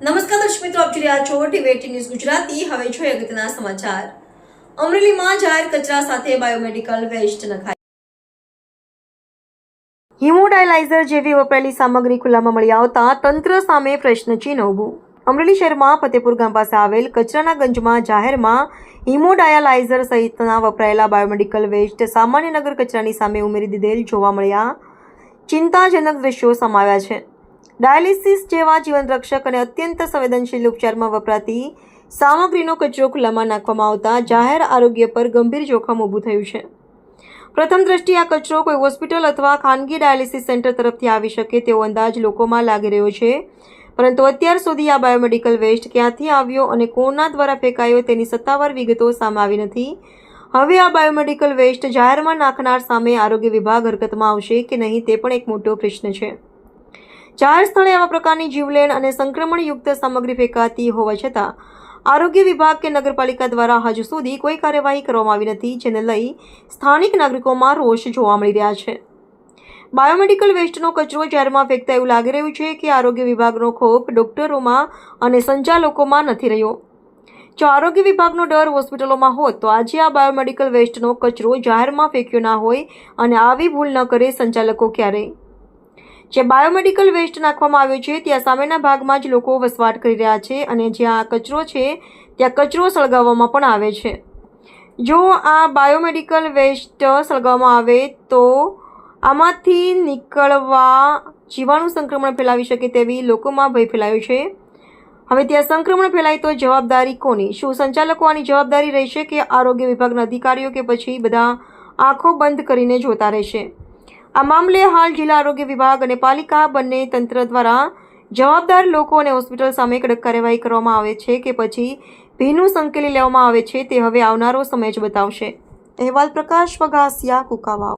નમસ્કાર દર્શક મિત્રો, આપ જોઈ છો ટીવી ન્યૂઝ ગુજરાતી. હવે છો અગત્યના સમાચાર. અમરેલીમાં જાહેર કચરા સાથે બાયોમેડિકલ વેસ્ટ નખાય. હિમોડાયલાઇઝર જેવી વપરાયેલી સામગ્રી ખુલ્લામાં મળી આવતા તંત્ર સામે પ્રશ્નચિહ્ન ઊભું અમરેલી શહેરમાં ફતેપુર ગામ પાસે આવેલ કચરાના ગંજમાં જાહેરમાં હિમોડાયાલાઇઝર સહિતના વપરાયેલા બાયોમેડિકલ વેસ્ટ સામાન્ય નગર કચરાની સામે ઉમેરી દીધેલ જોવા મળ્યા. ચિંતાજનક દ્રશ્યો સમાવ્યા છે. ડાયાલિસિસ જેવા જીવનરક્ષક અને અત્યંત સંવેદનશીલ ઉપચારમાં વપરાતી સામગ્રીનો કચરો ખુલ્લામાં નાખવામાં આવતા જાહેર આરોગ્ય પર ગંભીર જોખમ ઊભું થયું છે. પ્રથમ દ્રષ્ટિએ આ કચરો કોઈ હોસ્પિટલ અથવા ખાનગી ડાયાલિસિસ સેન્ટર તરફથી આવી શકે તેવો અંદાજ લોકોમાં લાગી રહ્યો છે. પરંતુ અત્યાર સુધી આ બાયોમેડિકલ વેસ્ટ ક્યાંથી આવ્યો અને કોના દ્વારા ફેંકાયો તેની સત્તાવાર વિગતો સામે આવી નથી. હવે આ બાયોમેડિકલ વેસ્ટ જાહેરમાં નાખનાર સામે આરોગ્ય વિભાગ હરકતમાં આવશે કે નહીં તે પણ એક મોટો પ્રશ્ન છે. જાહેર સ્થળે આવા પ્રકારની જીવલેણ અને સંક્રમણયુક્ત સામગ્રી ફેંકાતી હોવા છતાં, આરોગ્ય વિભાગ કે નગરપાલિકા દ્વારા હજુ સુધી કોઈ કાર્યવાહી કરવામાં આવી નથી, જેને લઈ સ્થાનિક નાગરિકોમાં રોષ જોવા મળી રહ્યા છે. બાયોમેડિકલ વેસ્ટનો કચરો જાહેરમાં ફેંકતા એવું લાગી રહ્યું છે કે આરોગ્ય વિભાગનો ખોફ ડોક્ટરોમાં અને સંચાલકોમાં નથી રહ્યો. જો આરોગ્ય વિભાગનો ડર હોસ્પિટલોમાં હોત, તો આજે આ બાયોમેડિકલ વેસ્ટનો કચરો જાહેરમાં ફેંક્યો ના હોય અને આવી ભૂલ ન કરે સંચાલકો ક્યારેય. જે બાયોમેડિકલ વેસ્ટ નાખવામાં આવ્યો છે, ત્યાં સામેના ભાગમાં જ લોકો વસવાટ કરી રહ્યા છે અને જ્યાં કચરો છે, ત્યાં કચરો સળગાવવામાં પણ આવે છે. જો આ બાયોમેડિકલ વેસ્ટ સળગાવવામાં આવે, તો આમાંથી નીકળવા જીવાણુ સંક્રમણ ફેલાવી શકે તેવી લોકોમાં ભય ફેલાયો છે. હવે ત્યાં સંક્રમણ ફેલાય તો જવાબદારી કોની? શું સંચાલકો આની જવાબદારી રહેશે કે આરોગ્ય વિભાગના અધિકારીઓ કે પછી બધા આંખો બંધ કરીને જોતા રહેશે? આ મામલે હાલ જિલ્લા આરોગ્ય વિભાગ અને પાલિકા બંને તંત્ર દ્વારા જવાબદાર લોકો અને હોસ્પિટલ સામે કડક કાર્યવાહી કરવામાં આવે છે કે પછી ભીનું સંકેલી લેવામાં આવે છે તે હવે આવનારો સમય જ બતાવશે. અહેવાલ પ્રકાશ વઘાસિયા કુકાવાવ.